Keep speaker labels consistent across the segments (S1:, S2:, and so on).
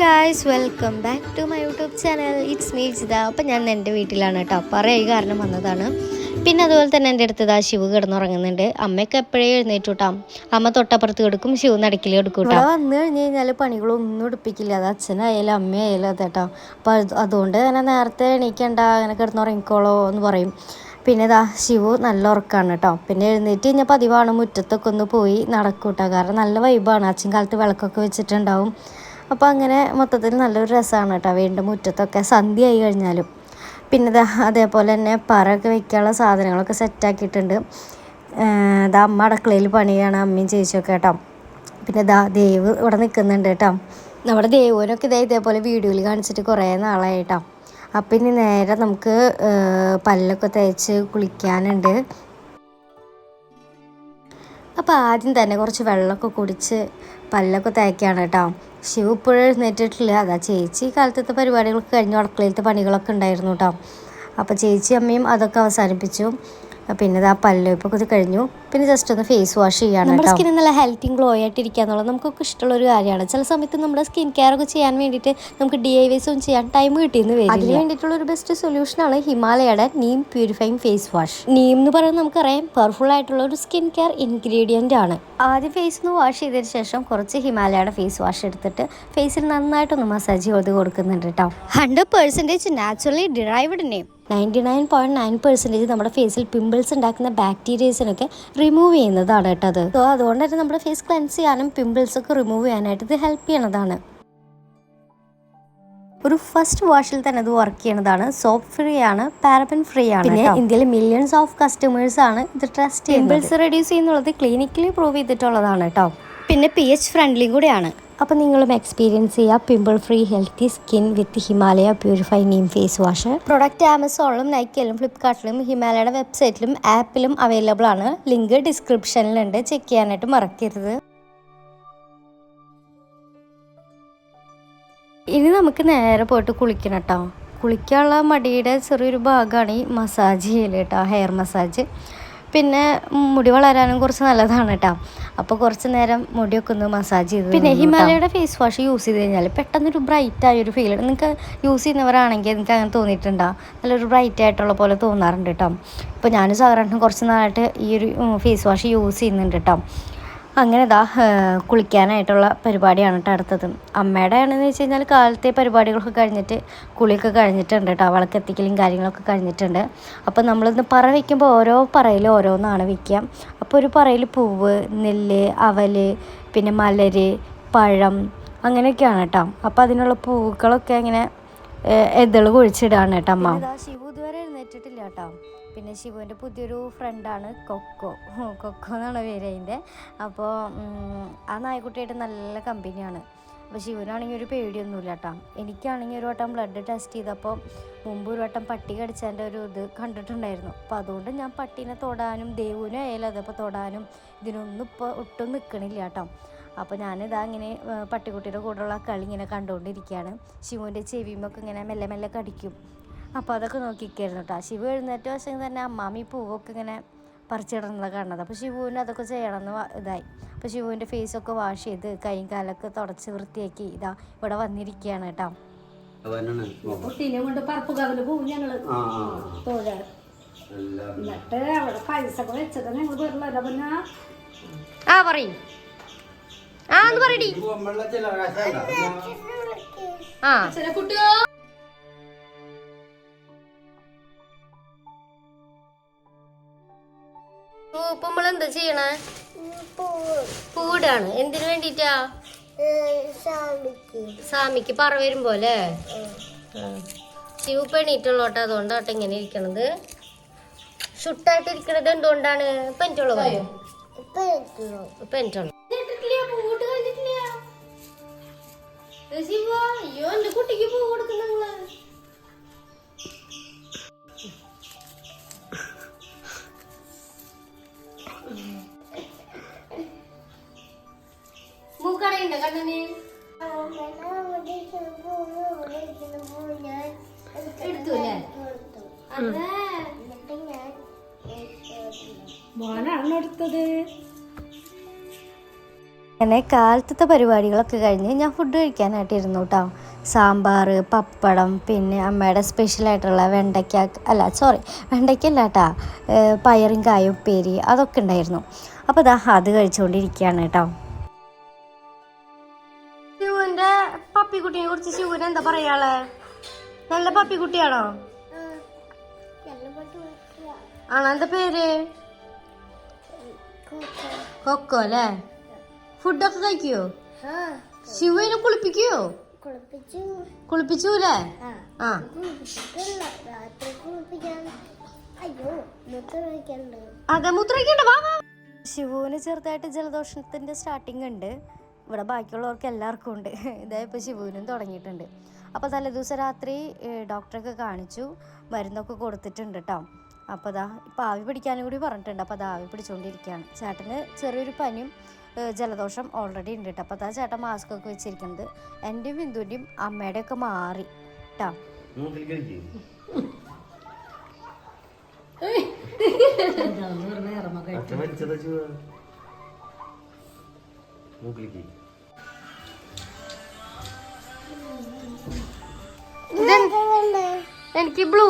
S1: Guys welcome back to my YouTube channel it's me Jitha അപ്പം ഞാൻ എന്റെ വീട്ടിലാണ് കേട്ടോ പറയായി കാരണം വന്നതാണ്. പിന്നെ അതുപോലെ തന്നെ എന്റെ അടുത്ത് ഇതാ ശിവ് കിടന്നുറങ്ങുന്നുണ്ട്. അമ്മയ്ക്ക് എപ്പോഴേ എഴുന്നേറ്റു കേട്ടോ അമ്മ തൊട്ടപ്പുറത്ത് കിടക്കും ശിവ് നടക്കിൽ കിടക്കും കേട്ടോ വന്നു കഴിഞ്ഞ് കഴിഞ്ഞാൽ പണികളൊന്നും എടുപ്പിക്കില്ല. അത് അച്ഛനായാലും അമ്മയായാലും അത് കേട്ടോ അപ്പോൾ അത് അതുകൊണ്ട് തന്നെ നേരത്തെ എണീക്കണ്ട അങ്ങനെ കിടന്നുറങ്ങിക്കോളോ എന്ന് പറയും. പിന്നെ ഇതാ ശിവു നല്ല ഉറക്കമാണ് കേട്ടോ പിന്നെ എഴുന്നേറ്റ് കഴിഞ്ഞാൽ പതിവാണ് മുറ്റത്തൊക്കെ ഒന്ന് പോയി നടക്കും കേട്ടോ കാരണം നല്ല വൈബാണ് അച്ഛൻ കാലത്ത് വിളക്കൊക്കെ വെച്ചിട്ടുണ്ടാവും. അപ്പോൾ അങ്ങനെ മൊത്തത്തിൽ നല്ലൊരു രസമാണ് കേട്ടോ വീണ്ടും മുറ്റത്തൊക്കെ. സന്ധ്യ ആയി കഴിഞ്ഞാലും. പിന്നെ അതേപോലെ തന്നെ പറയൊക്കെ വെക്കാനുള്ള സാധനങ്ങളൊക്കെ സെറ്റാക്കിയിട്ടുണ്ട് ഇതാ അമ്മ അടുക്കളയിൽ പണിയാണ് അമ്മയും ചേച്ചിയൊക്കെ കേട്ടോ. പിന്നെ ദാ ദേവ് ഇവിടെ നിൽക്കുന്നുണ്ട് കേട്ടോ. നമ്മുടെ ദേവുവിനൊക്കെ ഇതേ ഇതേപോലെ വീഡിയോയിൽ കാണിച്ചിട്ട് കുറേ നാളായിട്ടോ അപ്പം ഇനി നേരെ നമുക്ക് പല്ലൊക്കെ തേച്ച് കുളിക്കാനുണ്ട്. അപ്പോൾ ആദ്യം തന്നെ കുറച്ച് വെള്ളമൊക്കെ കുടിച്ച് പല്ലൊക്കെ തേക്കാണ് കേട്ടോ. ശിവ ഇപ്പോഴും എഴുന്നേറ്റിട്ടില്ല. അതാ ചേച്ചി കാലത്തത്തെ പരിപാടികളൊക്കെ കഴിഞ്ഞു അടുക്കളയിലത്തെ പണികളൊക്കെ ഉണ്ടായിരുന്നു കേട്ടോ. അപ്പോൾ ചേച്ചി അമ്മയും അതൊക്കെ അവസാനിപ്പിച്ചു. പിന്നെ ആ പല്ലുവയ്പ്പൊക്കെ കഴിഞ്ഞു. പിന്നെ ജസ്റ്റ് ഒന്ന് ഫേസ് വാഷ് ചെയ്യാണ് നമ്മുടെ സ്കിൻ നല്ല ഹെൽത്തി ഗ്ലോ ആയിട്ടിരിക്കുക എന്നുള്ളത് നമുക്കൊക്കെ ഇഷ്ടമുള്ള ഒരു കാര്യമാണ്. ചില സമയത്ത് നമ്മുടെ സ്കിൻ കെയർ ഒക്കെ ചെയ്യാൻ വേണ്ടിയിട്ട് നമുക്ക് ഡി ഐ വൈസ് ഒന്നും ചെയ്യാൻ ടൈം കിട്ടിയെന്ന് വരും അതിന് വേണ്ടിയിട്ടുള്ള ഒരു ബെസ്റ്റ് സൊല്യൂഷനാണ് ഹിമാലയയുടെ neem purifying face wash neem എന്ന് പറയുന്നത് നമുക്കറിയാം പവർഫുൾ ആയിട്ടുള്ള ഒരു സ്കിൻ കെയർ ഇൻഗ്രീഡിയന്റ് ആണ്. ആദ്യം ഫേസ് ഒന്ന് വാഷ് ചെയ്തതിന് ശേഷം കുറച്ച് ഹിമാലയയുടെ ഫേസ് വാഷ് എടുത്തിട്ട് ഫേസിൽ നന്നായിട്ടൊന്ന് മസാജ് ചെയ്ത് കൊടുക്കുന്നുണ്ട് കേട്ടോ hundred percentage naturally derived name ninety nine point nine percentage നമ്മുടെ ഫേസിൽ പിമ്പിൾസ് ഉണ്ടാക്കുന്ന ബാക്ടീരിയസിനൊക്കെ റിമൂവ് ചെയ്യുന്നതാണ് കേട്ടത് സോ അതുകൊണ്ട് തന്നെ നമ്മുടെ ഫേസ് ക്ലെൻസ് ചെയ്യാനും പിമ്പിൾസ് ഒക്കെ റിമൂവ് ചെയ്യാനായിട്ട് ഇത് ഹെൽപ്പ് ചെയ്യണതാണ്. ഒരു ഫസ്റ്റ് വാഷിൽ തന്നെ ഇത് വർക്ക് ചെയ്യണതാണ്. സോപ്പ് ഫ്രീ ആണ് പാരബൻ ഫ്രീ ആണ് പിന്നെ ഇന്ത്യയിൽ മില്യൺസ് ഓഫ് കസ്റ്റമേഴ്സ് ആണ് ഇത് ട്രസ്റ്റ് ചെയ്യുന്നത്. പിമ്പിൾസ് റെഡ്യൂസ് ചെയ്യുന്നുള്ളത് ക്ലിനിക്കലി പ്രൂവ് ചെയ്തിട്ടുള്ളതാണ് കേട്ടോ. പിന്നെ പി എച്ച് ഫ്രണ്ട്ലി കൂടെയാണ്. അപ്പോൾ നിങ്ങളും എക്സ്പീരിയൻസ് ചെയ്യുക. Pimple free healthy skin with Himalaya purify neem face wash product ആമസോണിലും നൈക്കിലും ഫ്ലിപ്കാർട്ടിലും ഹിമാലയയുടെ വെബ്സൈറ്റിലും ആപ്പിലും അവൈലബിൾ ആണ്. ലിങ്ക് ഡിസ്ക്രിപ്ഷനിലുണ്ട് ചെക്ക് ചെയ്യാനായിട്ട് മറക്കരുത്. ഇനി നമുക്ക് നേരെ പോയിട്ട് കുളിക്കണം കേട്ടോ കുളിക്കാനുള്ള മടിയുടെ ചെറിയൊരു ഭാഗമാണ് ഈ മസാജ് ചെയ്യൽ കേട്ടോ ഹെയർ മസാജ് പിന്നെ മുടി വളരാനും കുറച്ച് നല്ലതാണ് കേട്ടോ അപ്പോൾ കുറച്ച് നേരം മുടിയൊക്കെ ഒന്ന് മസാജ് ചെയ്ത് പിന്നെ ഹിമാലയയുടെ ഫേസ് വാഷ് യൂസ് ചെയ്ത് കഴിഞ്ഞാൽ പെട്ടെന്നൊരു ബ്രൈറ്റ് ആയൊരു ഫീൽ നിങ്ങൾക്ക് യൂസ് ചെയ്യുന്നവരാണെങ്കിൽ നിങ്ങൾക്ക് അങ്ങനെ തോന്നിയിട്ടുണ്ടോ? നല്ലൊരു ബ്രൈറ്റ് ആയിട്ടുള്ള പോലെ തോന്നാറുണ്ട് കേട്ടോ ഇപ്പോൾ ഞാൻ സാധാരണ കുറച്ച് നാളായിട്ട് ഈ ഒരു ഫേസ് വാഷ് യൂസ് ചെയ്യുന്നുണ്ട് കേട്ടോ അങ്ങനെ ഇതാ കുളിക്കാനായിട്ടുള്ള പരിപാടിയാണ് കേട്ടോ അടുത്തത്. അമ്മയുടെ ആണെന്ന് വെച്ച് കഴിഞ്ഞാൽ കാലത്തെ പരിപാടികളൊക്കെ കഴിഞ്ഞിട്ട് കുളിയൊക്കെ കഴിഞ്ഞിട്ടുണ്ട് കേട്ടോ വിളക്കെത്തിക്കലും കാര്യങ്ങളൊക്കെ കഴിഞ്ഞിട്ടുണ്ട്. അപ്പോൾ നമ്മളിന്ന് പറ വയ്ക്കുമ്പോൾ ഓരോ പറയിൽ ഓരോന്നാണ് വയ്ക്കുക അപ്പോൾ ഒരു പറയിൽ പൂവ് നെല്ല് അവൽ പിന്നെ മലര് പഴം അങ്ങനെയൊക്കെയാണ് കേട്ടോ അപ്പോൾ അതിനുള്ള പൂക്കളൊക്കെ ഇങ്ങനെ എതിൾ കുഴിച്ചിടാണ് കേട്ടോ അമ്മ. ശിവ ഇതുവരെ എഴുന്നേറ്റിട്ടില്ല കേട്ടോ പിന്നെ ശിവുവിന്റെ പുതിയൊരു ഫ്രണ്ടാണ് കൊക്കോ. കൊക്കോ എന്നാണ് പേര് അതിന്റെ. അപ്പോൾ ആ നായ്ക്കുട്ടിയായിട്ട് നല്ല കമ്പനിയാണ്. അപ്പോൾ ശിവനാണെങ്കിൽ ഒരു പേടിയൊന്നുമില്ല കേട്ടോ. എനിക്കാണെങ്കിൽ ഒരു വട്ടം ബ്ലഡ് ടെസ്റ്റ് ചെയ്തപ്പോൾ മുമ്പ് ഒരു വട്ടം പട്ടി കടിച്ചതിന്റെ ഒരു ഇത് കണ്ടിട്ടുണ്ടായിരുന്നു. അപ്പോൾ അതുകൊണ്ട് ഞാൻ പട്ടീനെ തൊടാനും ദേവുവിനും ആയാലും അതപ്പോൾ തൊടാനും ഇതിനൊന്നും ഇപ്പോൾ ഒട്ടും നിൽക്കണില്ല കേട്ടോ. അപ്പോൾ ഞാനിതാ ഇങ്ങനെ പട്ടിക്കുട്ടിയുടെ കൂടെയുള്ള കളി ഇങ്ങനെ കണ്ടുകൊണ്ടിരിക്കുകയാണ്. ശിവുവിന്റെ ചെവിയുമൊക്കെ ഇങ്ങനെ മെല്ലെ മെല്ലെ കടിക്കും. അപ്പോൾ അതൊക്കെ നോക്കിക്കായിരുന്നു കേട്ടോ ശിവ എഴുന്നേറ്റ വശം തന്നെ അമ്മാമി പൂവൊക്കെ ഇങ്ങനെ പറിച്ചിടുന്നത് കാണുന്നത് അപ്പോൾ ശിവുവിന് അതൊക്കെ ചെയ്യണമെന്ന് ഇതായി. അപ്പോൾ ശിവുവിന്റെ ഫേസൊക്കെ വാഷ് ചെയ്ത് കൈയും കാലൊക്കെ തുടച്ച് വൃത്തിയാക്കി ഇതാ ഇവിടെ വന്നിരിക്കുകയാണ് കേട്ടോ
S2: അവനാണ് മോഹൻ.
S3: കുട്ടീനെ കൊണ്ട് പറപ്പ് കവൽ പോവും ഞങ്ങൾ.
S2: ആ ആ ആ.
S3: തൊഴാൻ എന്നിട്ട് അവിടെ പൈസ ഒക്കെ വെച്ചത് ഞങ്ങൾ വെറുതെ പിന്നെ
S1: ആ പറയും. ആ പറയടി ആ.
S3: ചില കുട്ടിയോ
S1: ഇപ്പൊ നമ്മൾ എന്താ ചെയ്യണേ? പൂടാണ്. എന്തിനു വേണ്ടിട്ടാ? സാമിക്ക് പറ വരുമ്പോ അല്ലേ ശിവ പെണീറ്റുള്ളോട്ടെ അതുകൊണ്ടാട്ടെ ഇങ്ങനെ ഇരിക്കണത്. ഷുട്ടായിട്ട് ഇരിക്കണത് എന്തുകൊണ്ടാണ്? ഇപ്പൊ എനിക്കുള്ളൂ അങ്ങനെ കാലത്തത്തെ പരിപാടികളൊക്കെ കഴിഞ്ഞ് ഞാൻ ഫുഡ് കഴിക്കാനായിട്ട് ഇരുന്നു കേട്ടോ സാമ്പാർ പപ്പടം പിന്നെ അമ്മയുടെ സ്പെഷ്യലായിട്ടുള്ള വെണ്ടയ്ക്ക അല്ല സോറി വെണ്ടയ്ക്കല്ല കേട്ടാ പയറും കായും ഉപ്പേരി അതൊക്കെ ഉണ്ടായിരുന്നു. അപ്പോൾ ദാ അത് കഴിച്ചുകൊണ്ടിരിക്കുകയാണ് കേട്ടോ എന്താ നല്ല പപ്പിക്കുട്ടിയാണോ? ആണോ? എന്താ പേര്? കൊക്കോ അല്ലേ? ഫുഡൊക്കെ കഴിക്കുവോ ശിവനെ കുളിപ്പിക്കുവോ
S4: കുളിപ്പിച്ചു.
S1: കുളിപ്പിച്ചൂലേ? ആ. അതെ മുത്രയ്ക്കണ്ട വാ വാ. ശിവുവിന് ചെറുതായിട്ട് ജലദോഷത്തിന്റെ സ്റ്റാർട്ടിങ് ഉണ്ട്. ഇവിടെ ബാക്കിയുള്ളവർക്ക് എല്ലാവർക്കും ഉണ്ട്. ഇതാ ഇപ്പോൾ ശിവുവിനും തുടങ്ങിയിട്ടുണ്ട്. അപ്പോൾ തലേദിവസം രാത്രി ഡോക്ടറൊക്കെ കാണിച്ചു. മരുന്നൊക്കെ കൊടുത്തിട്ടുണ്ട് കേട്ടോ അപ്പോൾ അതാ ഇപ്പോൾ ആവി പിടിക്കാനും കൂടി പറഞ്ഞിട്ടുണ്ട്. അപ്പോൾ അത് ആവി പിടിച്ചുകൊണ്ടിരിക്കുകയാണ് ചേട്ടന് ചെറിയൊരു പനിയും ജലദോഷം ഓൾറെഡി ഉണ്ട് കേട്ടോ അപ്പോൾ അതാ ചേട്ടൻ മാസ്ക് ഒക്കെ വെച്ചിരിക്കുന്നത് എന്റെയും ബിന്ദുവിന്റെയും അമ്മയുടെ ഒക്കെ മാറി കേട്ടോ എനിക്ക് ബ്ലൂ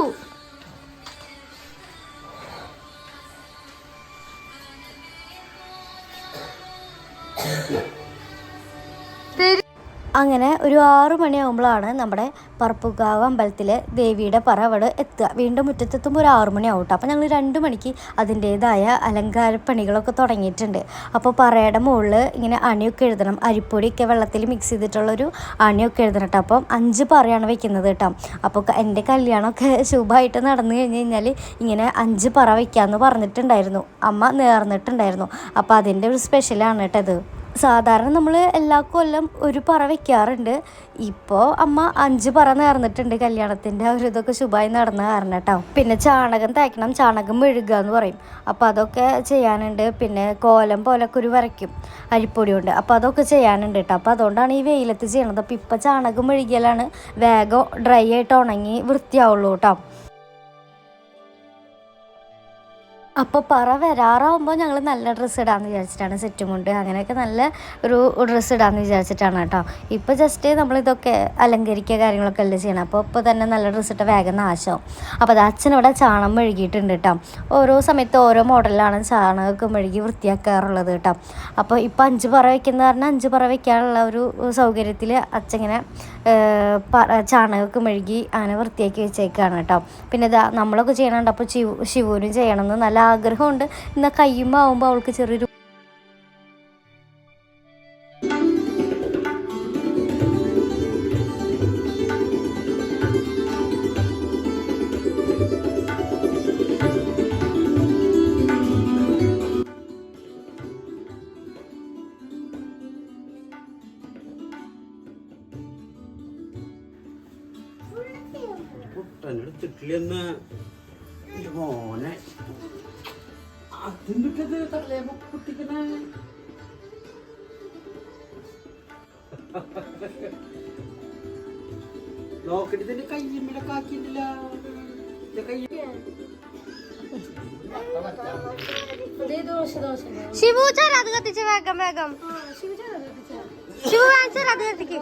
S1: അങ്ങനെ ഒരു ആറു മണിയാകുമ്പോഴാണ് നമ്മുടെ പറപ്പുകാവ് അമ്പലത്തിലെ ദേവിയുടെ പറ അവിടെ എത്തുക. വീണ്ടും മുറ്റത്തെത്തുമ്പോൾ ഒരു ആറു മണിയാവും കേട്ടോ അപ്പോൾ ഞങ്ങൾ രണ്ട് മണിക്ക് അതിന്റേതായ അലങ്കാര പണികളൊക്കെ തുടങ്ങിയിട്ടുണ്ട്. അപ്പോൾ പറയുടെ മുകളിൽ ഇങ്ങനെ അണിയൊക്കെ എഴുതണം. അരിപ്പൊടിയൊക്കെ വെള്ളത്തിൽ മിക്സ് ചെയ്തിട്ടുള്ളൊരു അണിയൊക്കെ എഴുതണം കേട്ടോ. അപ്പം അഞ്ച് പറയാണ് വെക്കുന്നത് കേട്ടോ. അപ്പോൾ എന്റെ കല്യാണമൊക്കെ ശുഭമായിട്ട് നടന്നു കഴിഞ്ഞ് കഴിഞ്ഞാൽ ഇങ്ങനെ അഞ്ച് പറ വയ്ക്കാമെന്ന് പറഞ്ഞിട്ടുണ്ടായിരുന്നു. അമ്മ നേർന്നിട്ടുണ്ടായിരുന്നു. അപ്പോൾ അതിന്റെ ഒരു സ്പെഷ്യലാണ് കേട്ടോ ഇത്. സാധാരണ നമ്മൾ എല്ലാ കൊല്ലം ഒരു പറ വെക്കാറുണ്ട്. ഇപ്പോൾ അമ്മ അഞ്ച് പറ നേർന്നിട്ടുണ്ട് കല്യാണത്തിന്റെ ഒരു ഇതൊക്കെ ശുഭമായി നടന്ന കാരണം കേട്ടോ. പിന്നെ ചാണകം തേക്കണം ചാണകം മെഴുകുക എന്ന് പറയും. അപ്പോൾ അതൊക്കെ ചെയ്യാനുണ്ട്. പിന്നെ കോലം പോലൊക്കെ ഒരു വരയ്ക്കും അരിപ്പൊടി കൊണ്ട്. അപ്പോൾ അതൊക്കെ ചെയ്യാനുണ്ട് കേട്ടോ. അപ്പോൾ അതുകൊണ്ടാണ് ഈ വെയിലത്ത് ചെയ്യണത്. അപ്പോൾ ഇപ്പോൾ ചാണകം മെഴുകിയാലാണ് വേഗം ഡ്രൈ ആയിട്ട് ഉണങ്ങി വൃത്തിയാവുള്ളൂ കേട്ടോ. അപ്പോൾ പറ വരാറാവുമ്പോൾ ഞങ്ങൾ നല്ല ഡ്രസ്സ് ഇടാമെന്ന് വിചാരിച്ചിട്ടാണ് സെറ്റും കൊണ്ട്. അങ്ങനെയൊക്കെ നല്ല ഒരു ഡ്രസ്സ് ഇടാമെന്ന് വിചാരിച്ചിട്ടാണ് കേട്ടോ ഇപ്പോൾ ജസ്റ്റ് നമ്മളിതൊക്കെ അലങ്കരിക്കുക കാര്യങ്ങളൊക്കെ അല്ലേ ചെയ്യണം. അപ്പോൾ ഇപ്പോൾ തന്നെ നല്ല ഡ്രസ്സ് ഇട്ട വേഗം നാശമാവും അപ്പോൾ അത് അച്ഛനിവിടെ ചാണം മെഴുകിയിട്ടുണ്ട് കേട്ടോ ഓരോ സമയത്ത് ഓരോ മോഡലിലാണ് ചാണകമൊക്കെ മെഴുകി വൃത്തിയാക്കാറുള്ളത് കേട്ടോ അപ്പോൾ ഇപ്പോൾ അഞ്ച് പറ വയ്ക്കുന്ന പറഞ്ഞാൽ അഞ്ച് പറ വയ്ക്കാനുള്ള ഒരു സൗകര്യത്തിൽ അച്ഛങ്ങനെ ചാണകമൊക്കെ മെഴുകി അങ്ങനെ വൃത്തിയാക്കി വെച്ചേക്കാണ് കേട്ടോ പിന്നെ നമ്മളൊക്കെ ചെയ്യണുണ്ട് അപ്പോൾ ശിവ ശിവനും ചെയ്യണമെന്ന് നല്ല ആഗ്രഹമുണ്ട്. എന്നാൽ കയ്യുമ്പോൾ ആവുമ്പോൾ അവൾക്ക് ചെറിയൊരു
S2: കുട്ടനെടുത്തിട്ടില്ലെന്ന് അതിന്നിട്ടത് തള്ളേമ്മ കുട്ടിക്കണേ നോക്കിട്ട് ഇതിന്റെ കയ്യമ്മയുടെ കാക്കിട്ടില്ല ശിവു
S1: ശിവു അത് കത്തിച്ച് വേഗം വേഗം. ശിവു അത് കത്തിക്ക്.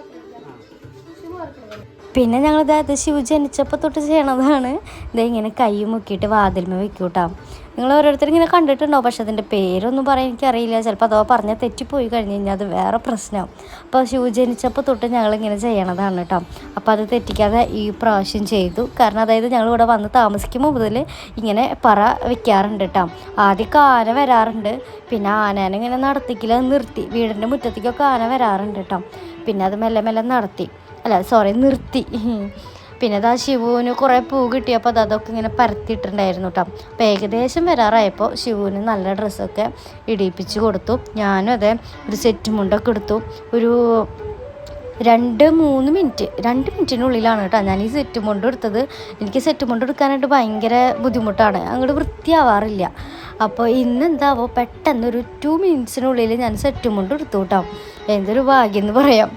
S1: പിന്നെ ഞങ്ങൾ ഇതായത് ശിവ ജനിച്ചപ്പോൾ തൊട്ട് ചെയ്യണതാണ്. ഇതിങ്ങനെ കൈ മുക്കിയിട്ട് വാതിൽമ വെക്കൂട്ടാ. നിങ്ങൾ ഓരോരുത്തരും ഇങ്ങനെ കണ്ടിട്ടുണ്ടോ പക്ഷെ അതിന്റെ പേരൊന്നും പറയാൻ എനിക്കറിയില്ല. ചിലപ്പോൾ അഥവാ പറഞ്ഞാൽ തെറ്റിപ്പോയി കഴിഞ്ഞ് കഴിഞ്ഞാൽ അത് വേറെ പ്രശ്നമാവും. അപ്പോൾ ശിവ ജനിച്ചപ്പോൾ തൊട്ട് ഞങ്ങളിങ്ങനെ ചെയ്യണതാണ് കേട്ടോ. അപ്പോൾ അത് തെറ്റിക്കാതെ ഈ പ്രാവശ്യം ചെയ്തു. കാരണം അതായത് ഞങ്ങൾ ഇവിടെ വന്ന് താമസിക്കുമ്പോൾ മുതൽ ഇങ്ങനെ പറ വെക്കാറുണ്ട് കേട്ടോ. ആദ്യമൊക്കെ ആന വരാറുണ്ട്. പിന്നെ ആനേനെ ഇങ്ങനെ നടത്തിക്കില്ല നിർത്തി. വീടിന്റെ മുറ്റത്തേക്കൊക്കെ ആന വരാറുണ്ട് കേട്ടോ. പിന്നെ അത് മെല്ലെ മെല്ലെ നടത്തി. അല്ല സോറി നിർത്തി. പിന്നെ അതാ ശിവുവിന് കുറേ പൂ കിട്ടിയപ്പോൾ അത് അതൊക്കെ ഇങ്ങനെ പരത്തിയിട്ടുണ്ടായിരുന്നു കേട്ടോ അപ്പോൾ ഏകദേശം വരാറായപ്പോൾ ശിവുവിന് നല്ല ഡ്രസ്സൊക്കെ ഇടിയിപ്പിച്ച് കൊടുത്തു. ഞാനും അതെ ഒരു സെറ്റ് മുണ്ടൊക്കെ എടുത്തു. ഒരു രണ്ട് മൂന്ന് മിനിറ്റ് രണ്ട് മിനിറ്റിനുള്ളിലാണ് കേട്ടോ ഞാൻ ഈ സെറ്റ് മുണ്ട് എടുത്തത്. എനിക്ക് സെറ്റ് മുണ്ട് എടുക്കാനായിട്ട് ഭയങ്കര ബുദ്ധിമുട്ടാണ്. അങ്ങോട്ട് വൃത്തിയാവാറില്ല. അപ്പോൾ ഇന്ന് എന്താവോ പെട്ടെന്ന് ഒരു ടു മിനിറ്റ്സിനുള്ളിൽ ഞാൻ സെറ്റ് മുണ്ട് എടുത്തു കേട്ടോ എന്തൊരു ഭാഗ്യം എന്ന് പറയാം.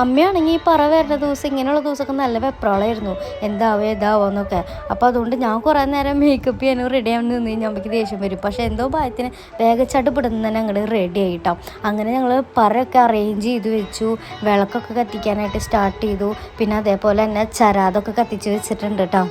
S1: അമ്മയാണെങ്കിൽ ഈ പറ വരുന്ന ദിവസം ഇങ്ങനെയുള്ള ദിവസമൊക്കെ നല്ല വെപ്രാളായിരുന്നു. എന്താവോ ഏതാവോ എന്നൊക്കെ. അപ്പോൾ അതുകൊണ്ട് ഞാൻ കുറേ നേരം മേക്കപ്പ് ചെയ്യാനും റെഡി ആവാൻ നിന്ന് കഴിഞ്ഞാൽ അമ്മയ്ക്ക് ദേഷ്യം വരും. പക്ഷേ എന്തോ ഭയത്തിന് വേഗച്ചട്ട് പെടുന്ന തന്നെ അങ്ങോട്ട് റെഡി ആയിട്ടോ. അങ്ങനെ ഞങ്ങൾ പറയൊക്കെ അറേഞ്ച് ചെയ്ത് വെച്ചു. വിളക്കൊക്കെ കത്തിക്കാനായിട്ട് സ്റ്റാർട്ട് ചെയ്തു. പിന്നെ അതേപോലെ തന്നെ ചരാതൊക്കെ കത്തിച്ച് വെച്ചിട്ടുണ്ട് കേട്ടോ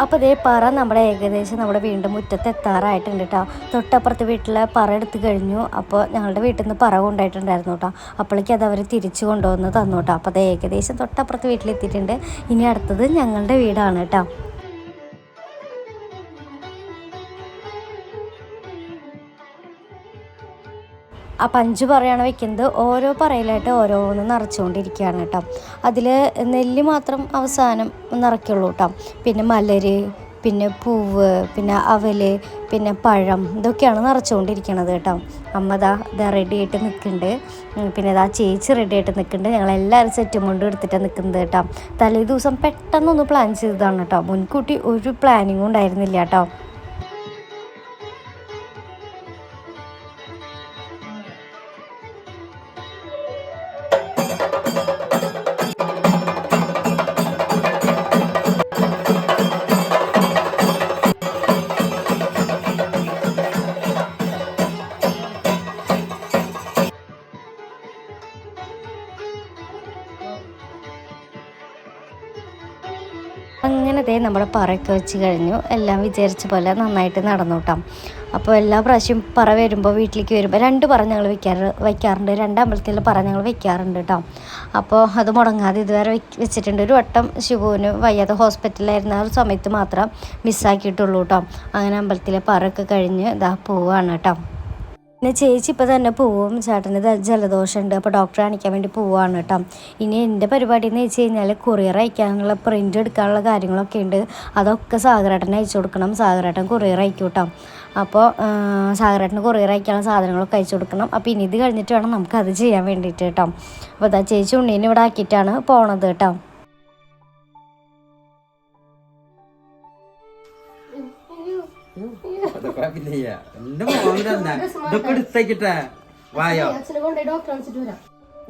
S1: അപ്പോൾ ദേ പറ നമ്മുടെ ഏകദേശം നമ്മുടെ വീണ്ടും മുറ്റത്ത് എത്താറായിട്ടുണ്ട് കേട്ടോ തൊട്ടപ്പുറത്ത് വീട്ടിലെ പറ എടുത്ത് കഴിഞ്ഞു. അപ്പോൾ ഞങ്ങളുടെ വീട്ടിൽ നിന്ന് പറ കൊണ്ടായിട്ടുണ്ടായിരുന്നു കേട്ടോ അപ്പോഴേക്കും അത് അവർ തിരിച്ചു കൊണ്ടുവന്ന് തന്നു കേട്ടോ അപ്പോൾ അത് ഏകദേശം തൊട്ടപ്പുറത്ത് വീട്ടിലെത്തിയിട്ടുണ്ട്. ഇനി അടുത്തത് ഞങ്ങളുടെ വീടാണ് കേട്ടോ ആ പഞ്ച് പറയാണ് വെക്കുന്നത് ഓരോ പറയിലായിട്ട് ഓരോന്ന് നിറച്ചുകൊണ്ടിരിക്കുകയാണ് കേട്ടോ. അതിൽ നെല്ല് മാത്രം അവസാനം നിറയ്ക്കുള്ളൂ കേട്ടോ. പിന്നെ മലര് പിന്നെ പൂവ് പിന്നെ അവൽ പിന്നെ പഴം ഇതൊക്കെയാണ് നിറച്ചുകൊണ്ടിരിക്കണത് കേട്ടോ. അമ്മ ദാ ഇതാ റെഡി ആയിട്ട് നിൽക്കുന്നുണ്ട്. പിന്നെ ഇതാ ചേച്ചി റെഡി ആയിട്ട് നിൽക്കുന്നുണ്ട്. ഞങ്ങളെല്ലാവരും സെറ്റും കൊണ്ട് എടുത്തിട്ടാണ് നിൽക്കുന്നത് കേട്ടോ. തലേ ദിവസം പെട്ടെന്നൊന്ന് പ്ലാൻ ചെയ്തതാണ് കേട്ടോ. മുൻകൂട്ടി ഒരു പ്ലാനിങ്ങും ഉണ്ടായിരുന്നില്ല കേട്ടോ. അങ്ങനെ ദേ നമ്മുടെ പറയൊക്കെ വെച്ച് കഴിഞ്ഞു. എല്ലാം വിചാരിച്ച പോലെ നന്നായിട്ട് നടന്നു അപ്പോൾ എല്ലാ പ്രാവശ്യം പറ വരുമ്പോൾ വീട്ടിലേക്ക് വരുമ്പോൾ രണ്ട് പറ ഞങ്ങൾ വെക്കാറ് വയ്ക്കാറുണ്ട് രണ്ട് അമ്പലത്തിൽ പറ ഞങ്ങൾ വെക്കാറുണ്ട് കേട്ടോ അപ്പോൾ അത് മുടങ്ങാതെ ഇതുവരെ വെച്ചിട്ടുണ്ട്. ഒരു വട്ടം ശിവുവിന് വയ്യാതെ ഹോസ്പിറ്റലിലായിരുന്ന ആ സമയത്ത് മാത്രം മിസ്സാക്കിയിട്ടുള്ളൂ കേട്ടോ അങ്ങനെ അമ്പലത്തിലെ പറയൊക്കെ കഴിഞ്ഞ് ഇതാ പോവുകയാണ് കേട്ടോ പിന്നെ ചേച്ചി ഇപ്പോൾ തന്നെ പോവും. ചേട്ടന് ജലദോഷമുണ്ട്. അപ്പോൾ ഡോക്ടറെ കാണിക്കാൻ വേണ്ടി പോവാണ് കേട്ടോ. ഇനി എന്റെ പരിപാടി എന്ന് വെച്ച് കഴിഞ്ഞാൽ കൊറിയർ അയക്കാനുള്ള പ്രിന്റ് എടുക്കാനുള്ള കാര്യങ്ങളൊക്കെ ഉണ്ട്. അതൊക്കെ സാഗരേട്ടനെ അയച്ചു കൊടുക്കണം. സാഗരേട്ടൻ കൊറിയർ അയക്കും കേട്ടോ. അപ്പോൾ സാഗരേട്ടന് കൊറിയർ അയക്കാനുള്ള സാധനങ്ങളൊക്കെ അയച്ചു കൊടുക്കണം. അപ്പോൾ ഇനി ഇത് കഴിഞ്ഞിട്ട് വേണം നമുക്ക് അത് ചെയ്യാൻ വേണ്ടിയിട്ട് കേട്ടോ. അപ്പോൾ അതാ ചേച്ചി ഉണ്ണീനെ ഇവിടെ ആക്കിയിട്ടാണ് പോണത് കേട്ടോ.
S2: അതൊക്കെ പിന്നെ എന്റെ മോനെ ഇതൊക്കെ എടുത്തേക്കിട്ടെ. വായോ.
S3: അച്ഛനെ കൊണ്ടുപോയി ഡോക്ടറെ വിളിച്ചിട്ട് വരാം.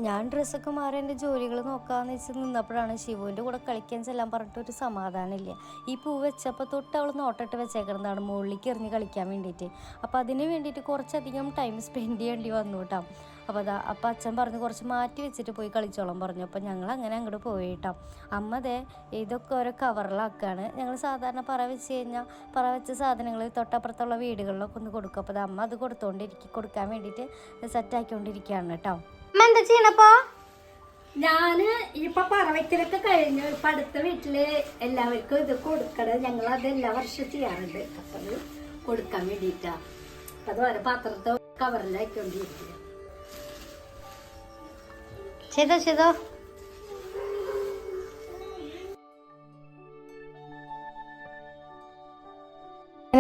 S1: ഞാൻ ഡ്രസ്സൊക്കെ മാറി എന്റെ ജോലികൾ നോക്കാമെന്ന് വെച്ച് നിന്നപ്പോഴാണ് ശിവുവിന്റെ കൂടെ കളിക്കാൻ ചെല്ലാൻ പറഞ്ഞിട്ട് ഒരു സമാധാനമില്ല. ഈ പൂ വെച്ചപ്പോൾ തൊട്ട് അവൾ നോട്ടിട്ട് വെച്ചേക്കുന്നതാണ് മുകളിലേക്ക് എറിഞ്ഞ് കളിക്കാൻ വേണ്ടിയിട്ട്. അപ്പോൾ അതിന് വേണ്ടിയിട്ട് കുറച്ചധികം ടൈം സ്പെൻഡ് ചെയ്യേണ്ടി വന്നു കേട്ടോ. അപ്പോൾ അതാ അപ്പം അച്ഛൻ പറഞ്ഞു കുറച്ച് മാറ്റി വെച്ചിട്ട് പോയി കളിച്ചോളാൻ പറഞ്ഞു. അപ്പോൾ ഞങ്ങൾ അങ്ങനെ അങ്ങോട്ട് പോയി കേട്ടോ. അമ്മ ദേ ഇതൊക്കെ ഓരോ കവറിലാക്കുകയാണ് ഞങ്ങൾ സാധാരണ പറ വെച്ച് കഴിഞ്ഞാൽ പറ വെച്ച സാധനങ്ങൾ തൊട്ടപ്പുറത്തുള്ള വീടുകളിലൊക്കെ ഒന്ന് കൊടുക്കും. അപ്പോൾ അത് അമ്മ അത് കൊടുത്തോണ്ടിരിക്കും കൊടുക്കാൻ വേണ്ടിയിട്ട് സെറ്റാക്കിക്കൊണ്ടിരിക്കുകയാണ് കേട്ടോ. എന്താ ചെയ്യണപ്പോ
S3: ഞാൻ ഇപ്പൊ പറവയ്ക്കലൊക്കെ കഴിഞ്ഞു. ഇപ്പൊ അടുത്ത വീട്ടിൽ എല്ലാവർക്കും ഇത് കൊടുക്കണത് ഞങ്ങൾ അത് എല്ലാ വർഷവും ചെയ്യാറുണ്ട്. അപ്പൊ അത് കൊടുക്കാൻ വേണ്ടിട്ടാ അപ്പൊ അത് ഓരോ പാത്രത്തെ കവറിലാക്കിക്കൊണ്ടിരിക്കുക
S1: ചെയ്തോ ചെയ്തോ.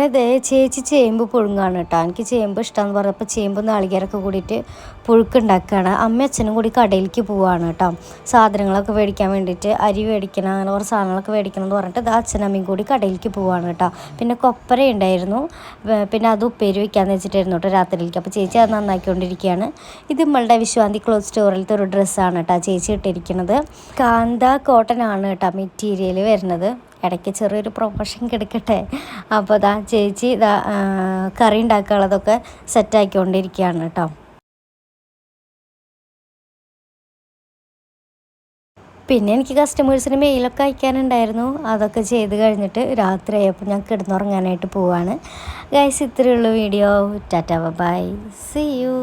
S1: അങ്ങനെ ദേ ചേച്ചി ചേമ്പ് പുഴുങ്ങാണ് കേട്ടോ. എനിക്ക് ചേമ്പ് ഇഷ്ടമെന്ന് പറഞ്ഞപ്പോൾ ചേമ്പ് നാളികേരൊക്കെ കൂടിയിട്ട് പുഴുക്കുണ്ടാക്കുകയാണ് അമ്മ അച്ഛനും കൂടി കടയിലേക്ക് പോവുകയാണ് കേട്ടോ. സാധനങ്ങളൊക്കെ മേടിക്കാൻ വേണ്ടിയിട്ട് അരി മേടിക്കണം അങ്ങനെ കുറച്ച് സാധനങ്ങളൊക്കെ മേടിക്കണം എന്ന് പറഞ്ഞിട്ട് ഇത് അച്ഛനമ്മയും കൂടി കടയിലേക്ക് പോവുകയാണ് കേട്ടോ. പിന്നെ കൊപ്പര ഉണ്ടായിരുന്നു. പിന്നെ അത് ഉപ്പേരി വെക്കാന്ന് വെച്ചിട്ടായിരുന്നു കേട്ടോ രാത്രിയിലേക്ക്. അപ്പോൾ ചേച്ചി അത് നന്നാക്കിക്കൊണ്ടിരിക്കുകയാണ്. ഇത് നമ്മളുടെ വിശ്വാന്തി ക്ലോത്ത് സ്റ്റോറിലത്തെ ഒരു ഡ്രസ്സാണ് കേട്ടോ. ചേച്ചി ഇട്ടിരിക്കുന്നത്. കാന്ത കോട്ടൺ ആണ് കേട്ടോ മെറ്റീരിയൽ വരുന്നത്. ഇടയ്ക്ക് ചെറിയൊരു പ്രൊഫഷൻ കിടക്കട്ടെ അപ്പോൾ ഇതാ ചേച്ചി ഇതാ കറി ഉണ്ടാക്കാനുള്ളതൊക്കെ സെറ്റാക്കിക്കൊണ്ടിരിക്കുകയാണ് കേട്ടോ. പിന്നെ എനിക്ക് കസ്റ്റമേഴ്സിന് മെയിലൊക്കെ അയക്കാനുണ്ടായിരുന്നു. അതൊക്കെ ചെയ്ത് കഴിഞ്ഞിട്ട് രാത്രിയായപ്പോൾ ഞാൻ കിടന്നുറങ്ങാനായിട്ട് പോവാണ്. ഗൈസ് ഇത്രയുള്ള video tata bye see you